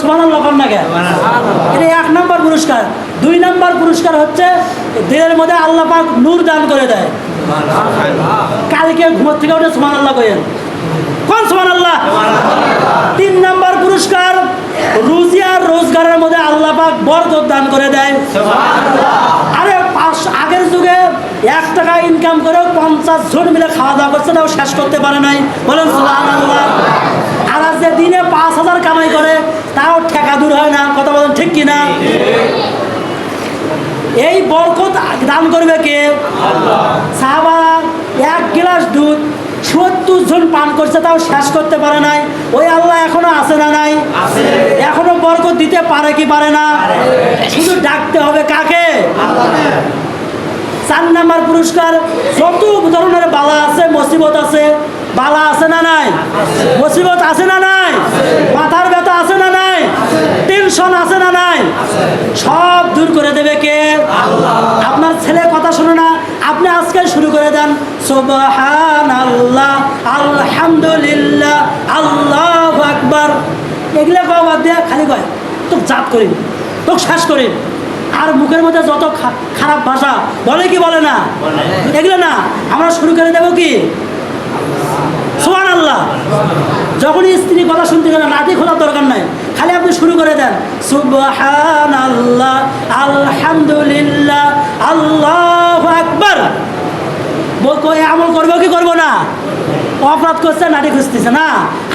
সুমান না কেন? এটা এক নম্বর পুরস্কার। দুই নম্বর পুরস্কার হচ্ছে দিলের মধ্যে আল্লাহ পাক নূর দান করে দেয়। কালকে ঘুমোর থেকে সুমান আল্লাহ করেন কোন সুমান আল্লাহ তিন নম্বর পুরস্কার রুজি আর রোজগারের মধ্যে আল্লাহ পাক বরকত দান করে দেয়। আরে পাঁচ আগের যুগে এক টাকা ইনকাম করে পঞ্চাশ জন মিলে খাওয়া দাওয়া করছে তাও শেষ করতে পারে নাই। বলেন আর আজ যে দিনে পাঁচ হাজার কামাই করে। তাও ঠেকা দূর হয় না, কথা বলেন ঠিক কিনা? এই বরকত দান করবে কে? সাহাবা, এক গ্লাস দুধ, সত্তর জন পান করছে, তাও শেষ করতে পারে নাই। ওই আল্লাহ এখনও আছে না নাই? এখনও বরকত দিতে পারে কি পারে না? শুধু ডাকতে হবে কাকে? চার নাম্বার পুরস্কার, যত ধরনের বালা আছে, মুসিবত আছে, বালা আছে না নাই? মুসিবত আছে না নাই মাথার ব্যথা আছে না নাই টেনশন আছে না নাই সব দূর করে দেবে কে আপনার ছেলে কথা শুনে না আপনি আজকে শুরু করে দেন। সুবহান আল্লাহ আলহামদুলিল্লাহ আল্লাহ আকবার। এগুলো কয় বাদ দিয়ে খালি কয় তোকে জাত করি তোকে শেষ করি আর মুখের মধ্যে যত খারাপ ভাষা বলে কি বলে না? এগুলো না আমরা শুরু করে দেবো কি? সোহান আল্লাহ যখনই স্ত্রী কথা শুনতে গেলে নাতি খোলার দরকার নাই আপনি শুরু করে দেন। সুবহান আল্লাহ আলহামদুলিল্লাহ আল্লাহ আকবার। বলতো এ আমল করব কি করব না? অপরাধ করছে নাটি খুঁজতেছে না?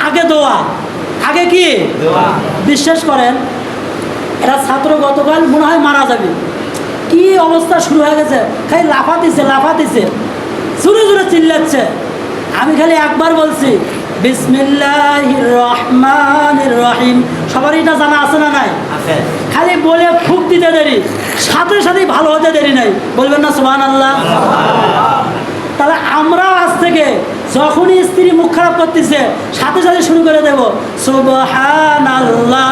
আগে দোয়া। আগে কি? বিশ্বাস করেন এরা ছাত্র গতকাল মনে হয় মারা যাবে। কি অবস্থা শুরু হয়ে গেছে? খালি লাফাতিছে লাফাতিছে। জোরে জোরে চিল্লাচ্ছে। আমি খালি একবার বলছি বিসমিল্লাহ রহমান রহিম। সবারই এটা জানা আছে না নাই? খালি বলে ফুক দিতে দেরি। সাথে সাথে ভালো হতে দেরি নাই। বলবেন না সুহান আল্লাহ তাহলে আমরা আজ থেকে যখনই স্ত্রী মুখ খারাপ করতেছে সাথে সাথে শুরু করে দেব সুবহান আল্লাহ